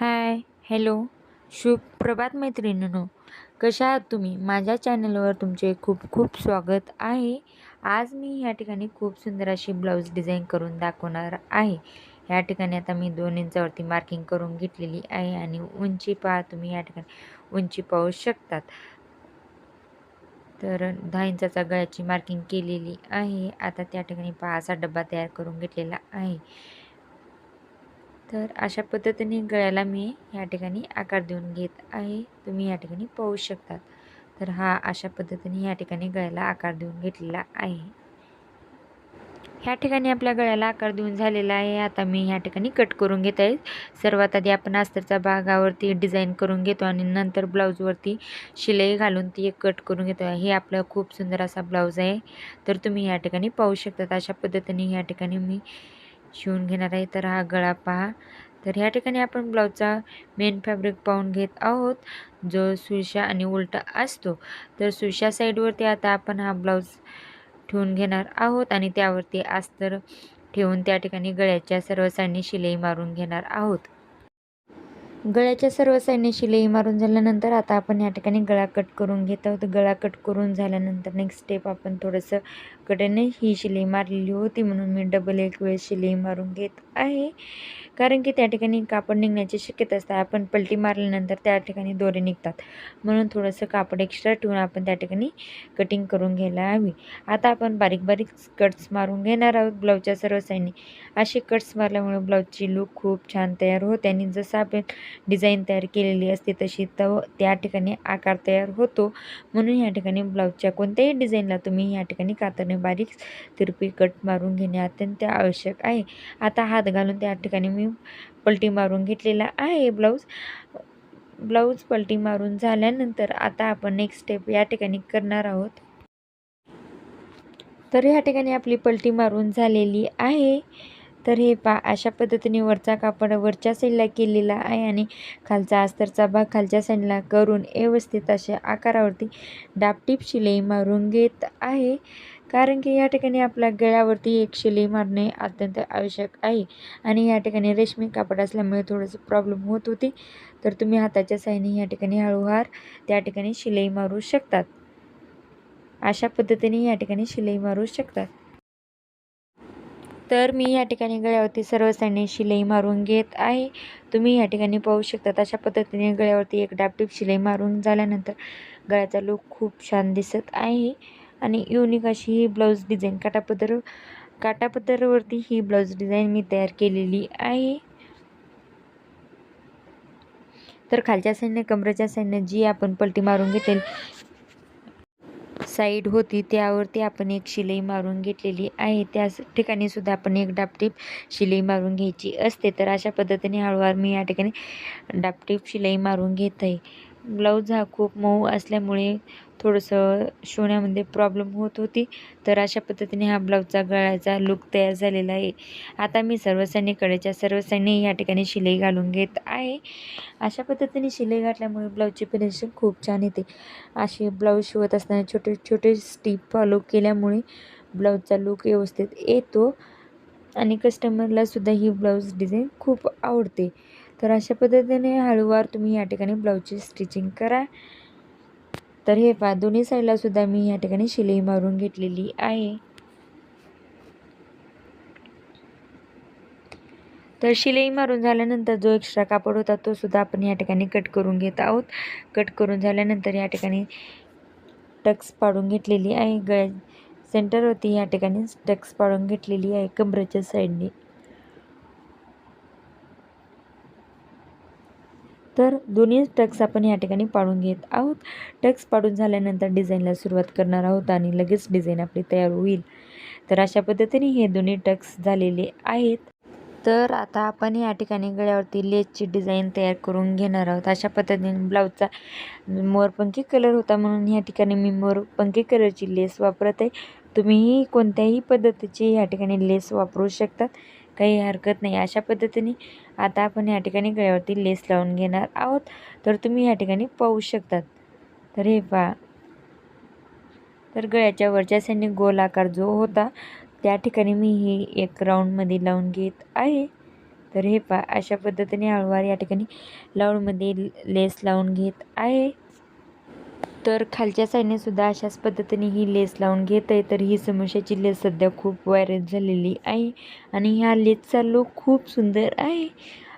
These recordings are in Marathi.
Hi hello. शुभ प्रभात मैत्रिणींनो. कशा आहात तुम्ही? माझ्या चॅनलवर तुमचे खूप खूप स्वागत आहे. आज मी ह्या ठिकाणी खूप सुंदर अशी ब्लाऊज डिझाईन करून दाखवणार आहे. ह्या ठिकाणी आता मी दोन इंचावरती मार्किंग करून घेतलेली आहे आणि उंची पहा तुम्ही या ठिकाणी उंची पाहू शकतात. तर दहा इंचाचा गळ्याची मार्किंग केलेली आहे. आता त्या ठिकाणी पहा असा डब्बा तयार करून घेतलेला आहे. तर अशा पद्धतीने गळ्याला मी या ठिकाणी आकार देऊन घेत आहे. तुम्ही या ठिकाणी पाहू शकतात. तर हा अशा पद्धतीने या ठिकाणी गळ्याला आकार देऊन घेतलेला आहे. ह्या ठिकाणी आपल्या गळ्याला आकार देऊन झालेला आहे. आता मी ह्या ठिकाणी कट करून घेत आहे. सर्वात आधी आपण अस्तरच्या भागावरती डिझाईन करून घेतो आणि नंतर ब्लाऊजवरती शिलाई घालून ती एक कट करून घेतो. हे आपलं खूप सुंदर असा ब्लाऊज आहे. तर तुम्ही ह्या ठिकाणी पाहू शकतात. अशा पद्धतीने ह्या ठिकाणी मी शिवून घेणार आहे. तर हा गळा पहा. तर ह्या ठिकाणी आपण ब्लाऊजचा मेन फॅब्रिक पाहून घेत आहोत. जो सुशा आणि उलटा असतो. तर सुशा साईडवरती आता आपण हा ब्लाऊज ठेवून घेणार आहोत आणि त्यावरती अस्तर ठेवून त्या ठिकाणी गळ्याच्या सर्व साईडने शिलाई मारून घेणार आहोत. गळ्याच्या सर्व साईडने शिलाई मारून झाल्यानंतर आता आपण या ठिकाणी गळा कट करून घेत आहोत. गळा कट करून झाल्यानंतर नेक्स्ट स्टेप आपण थोडंसं कडेने ही शिलाई मारलेली होती म्हणून मी डबल एक वेळ शिलाई मारून घेत आहे. कारण की त्या ठिकाणी कापड निघण्याची शक्यता असते. आपण पलटी मारल्यानंतर त्या ठिकाणी दोरे निघतात. म्हणून थोडंसं कापड एक्स्ट्रा ठेवून आपण त्या ठिकाणी कटिंग करून घ्यायला हवी. आता आपण बारीक बारीक कट्स मारून घेणार आहोत ब्लाऊजच्या सर्व साईडने. असे कट्स मारल्यामुळे ब्लाऊजची लूक खूप छान तयार होते आणि जसं आपण डिझाईन तयार केलेली असते तशी तो त्या ठिकाणी आकार तयार होतो. म्हणून या ठिकाणी ब्लाऊजच्या कोणत्याही डिझाईनला तुम्ही या ठिकाणी कातरणे बारीक तिरपी कट मारून घेणे अत्यंत आवश्यक आहे. आता हात घालून त्या ठिकाणी मी पलटी मारून घेतलेला आहे ब्लाऊज. ब्लाऊज पलटी मारून झाल्यानंतर आता आपण नेक्स्ट स्टेप या ठिकाणी करणार आहोत. तर ह्या ठिकाणी आपली पलटी मारून झालेली आहे. तर हे पा अशा पद्धतीने वरचा कापड वरच्या साईडला केलेला आहे आणि खालचा अस्तरचा भाग खालच्या साईडला करून व्यवस्थित अशा आकारावरती डापटीप शिलाई मारून घेत आहे. कारण की या ठिकाणी आपल्या गळ्यावरती एक शिलाई मारणे अत्यंत आवश्यक आहे. आणि या ठिकाणी रेशमी कापड असल्यामुळे थोडंसं प्रॉब्लेम होत होती. तर तुम्ही हाताच्या साईने या ठिकाणी हळूहार त्या ठिकाणी शिलाई मारू शकतात. अशा पद्धतीने या ठिकाणी शिलाई मारू शकतात. तर मी या ठिकाणी गळ्यावरती सर्व साईडने शिलाई मारून घेत आहे. तुम्ही या ठिकाणी पाहू शकतात अशा पद्धतीने गळ्यावरती एक डापटीप शिलाई मारून झाल्यानंतर गळ्याचा लूक खूप छान दिसत आहे. आणि युनिक अशी ही ब्लाऊज डिझाईन काटापदर काटापदरवरती ही ब्लाऊज डिझाईन मी तयार केलेली आहे. तर खालच्या साईडने कमरेच्या साईडने जी आपण पलटी मारून घेतली साईड होती त्यावरती आपण एक शिलाई मारून घेतलेली आहे. त्या ठिकाणी सुद्धा आपण एक डापटीप शिलाई मारून घ्यायची असते. तर अशा पद्धतीने हळूवार मी या ठिकाणी डापटीप शिलाई मारून घेत आहे ब्लाऊज हा खूप मऊ असल्यामुळे थोडंसं शिवण्यामध्ये प्रॉब्लेम होत होती. तर अशा पद्धतीने हा ब्लाऊजचा गळ्याचा लुक तयार झालेला आहे. आता मी सर्व कडेच्या सर्व सैनी या ठिकाणी शिलाई घालून घेत आहे. अशा पद्धतीने शिलाई घातल्यामुळे ब्लाऊजची फिनिशिंग खूप छान येते. असे ब्लाऊज शिवत असताना छोटे छोटे स्टीप फॉलो केल्यामुळे ब्लाऊजचा लुक व्यवस्थित येतो. आणि कस्टमरलासुद्धा ही ब्लाऊज डिझाईन खूप आवडते. तर अशा पद्धतीने हळूवार तुम्ही या ठिकाणी ब्लाऊजची स्टिचिंग करा. तर हे पहा दोन्ही साईडलासुद्धा मी या ठिकाणी शिलाई मारून घेतलेली आहे. तर शिलाई मारून झाल्यानंतर जो एक्स्ट्रा कापड होता तो सुद्धा आपण या ठिकाणी कट करून घेत आहोत. कट करून झाल्यानंतर या ठिकाणी टक्स पाडून घेतलेली आहे. ग सेंटरवरती या ठिकाणी टक्स पाडून घेतलेली आहे कमरेच्या साईडने तर दोन्ही टक्स आपण या ठिकाणी पाडून घेत आहोत. टक्स पाडून झाल्यानंतर डिझाईनला सुरुवात करणार आहोत आणि लगेच डिझाईन आपली तयार होईल. तर अशा पद्धतीने हे दोन्ही टक्स झालेले आहेत. तर आता आपण या ठिकाणी गळ्यावरती लेसची डिझाईन तयार करून घेणार आहोत. अशा पद्धतीने ब्लाऊजचा मोरपंखी कलर होता म्हणून या ठिकाणी मी मोरपंखी कलरची लेस वापरत. आहे तुम्हीही कोणत्याही पद्धतीची या ठिकाणी लेस वापरू शकतात काही हरकत नाही. अशा पद्धतीने आता आपण या ठिकाणी गळ्यावरती लेस लावून घेणार आहोत. तर तुम्ही या ठिकाणी पाहू शकतात. तर हे पहा. तर गळ्याच्या वरच्या साईडने गोल आकार जो होता त्या ठिकाणी मी ही एक राऊंडमध्ये लावून घेत आहे. तर हे पा अशा पद्धतीने हळूवार या ठिकाणी लाऊडमध्ये लेस लावून घेत आहे. तर खालच्या साईडने सुद्धा अशाच पद्धतीने ही लेस लावून घेत आहे तर ही समोशाची लेस सध्या खूप व्हायरल झालेली आहे आणि ह्या लेसचा लुक खूप सुंदर आहे.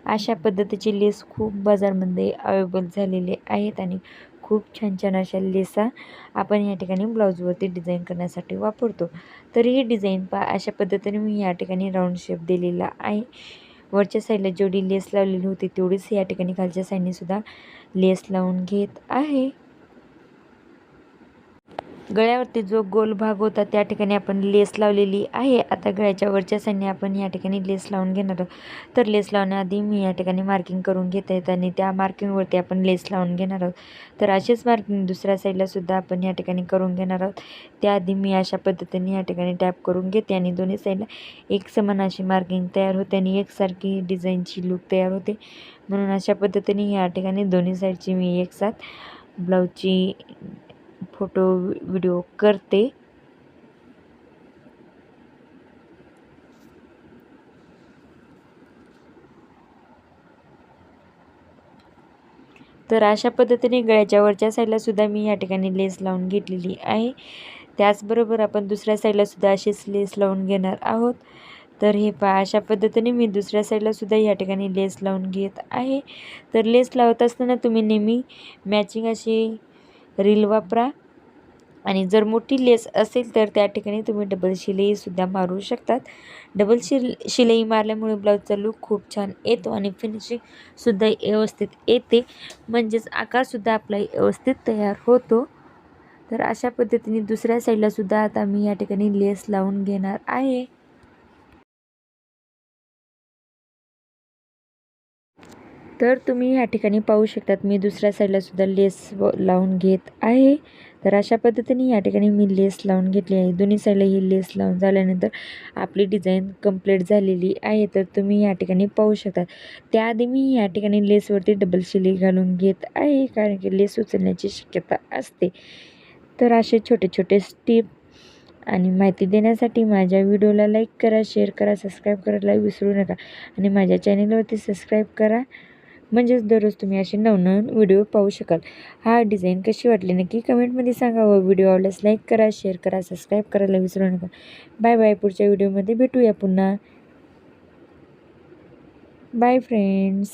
अशा पद्धतीची लेस खूप बाजारमध्ये अवेलेबल झालेले आहेत आणि खूप छान छान अशा लेसा आपण या ठिकाणी ब्लाऊजवरती डिझाईन करण्यासाठी वापरतो. तर ही डिझाईन पा अशा पद्धतीने मी या ठिकाणी राऊंड शेप दिलेला आहे. वरच्या साईडला जेवढी लेस लावलेली होती तेवढीच या ठिकाणी खालच्या साईडने सुद्धा लेस लावून घेत आहे. गळ्यावरती जो गोल भाग होता त्या ठिकाणी आपण लेस लावलेली आहे. आता गळ्याच्या वरच्या साईडने आपण या ठिकाणी लेस लावून घेणार आहोत. तर लेस लावण्याआधी मी या ठिकाणी मार्किंग करून घेत आहेत आणि त्या मार्किंगवरती आपण लेस लावून घेणार आहोत. तर असेच मार्किंग दुसऱ्या साईडलासुद्धा आपण या ठिकाणी करून घेणार आहोत. त्याआधी मी अशा पद्धतीने या ठिकाणी टॅप करून घेते आणि दोन्ही साईडला एक समान अशी मार्किंग तयार होते आणि एकसारखी डिझाईनची लूक तयार होते. म्हणून अशा पद्धतीने या ठिकाणी दोन्ही साईडची मी एकसाथ ब्लाऊजची फोटो व्हिडिओ करते. तर अशा पद्धतीने गळ्याच्या वरच्या साईडला सुद्धा मी या ठिकाणी लेस लावून घेतलेली आहे. त्याचबरोबर आपण दुसऱ्या साईडला सुद्धा अशीच लेस लावून घेणार आहोत. तर हे पहा अशा पद्धतीने मी दुसऱ्या साईडला सुद्धा या ठिकाणी लेस लावून घेत आहे. तर लेस लावत असताना तुम्ही नेहमी मॅचिंग अशी रील वापरा. आणि जर मोठी लेस असेल तर त्या ठिकाणी तुम्ही डबल शिलाईसुद्धा मारू शकतात. डबल शिल शिलाई मारल्यामुळे ब्लाऊजचा लूक खूप छान येतो आणि फिनिशिंगसुद्धा व्यवस्थित येते. म्हणजेच आकारसुद्धा आपला व्यवस्थित तयार होतो. तर अशा पद्धतीने दुसऱ्या साईडलासुद्धा आता मी या ठिकाणी लेस लावून घेणार आहे. तर तुम्ही ह्या ठिकाणी पाहू शकतात. मी दुसऱ्या साईडला सुद्धा लेस लावून घेत आहे. तर अशा पद्धतीने या ठिकाणी मी लेस लावून घेतली आहे. दोन्ही साईडला ही लेस लावून झाल्यानंतर आपली डिझाईन कंप्लीट झालेली आहे. तर तुम्ही या ठिकाणी पाहू शकता त्याआधी मी या ठिकाणी लेसवरती डबल शिली घालून घेत आहे. कारण की लेस उचलण्याची शक्यता असते. तर असे छोटे छोटे स्टिप आणि माहिती देण्यासाठी माझ्या व्हिडिओला लाईक करा शेअर करा सबस्क्राईब करायला विसरू नका. आणि माझ्या चॅनलवरती सबस्क्राईब करा. म्हणजेच दररोज तुम्ही असे नवनवीन व्हिडिओ पाहू शकाल. हा डिझाईन कशी वाटली नक्की कमेंटमध्ये सांगा व व्हिडिओ आवडल्यास लाईक करा शेअर करा सबस्क्राईब करायला विसरू नका. बाय बाय पुढच्या व्हिडिओमध्ये भेटूया पुन्हा. Bye friends.